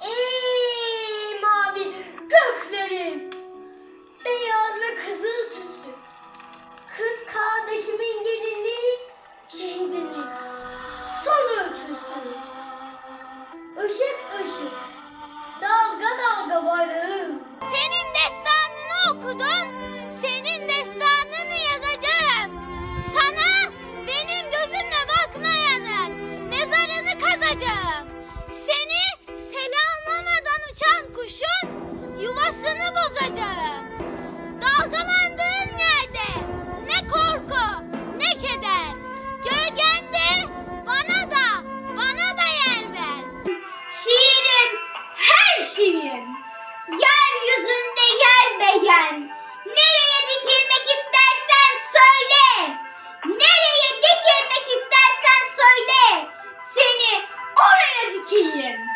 Ey göklerin beyaz kızıl süsü. Kız kardeşimin gelinliği şehidimin son örtüsü. Işık ışık dalga dalga bayrağım. Senin destanını okudum, senin destanını yazacağım. Sana benim gözümle bakmayanın mezarını kazacağım. 屁眼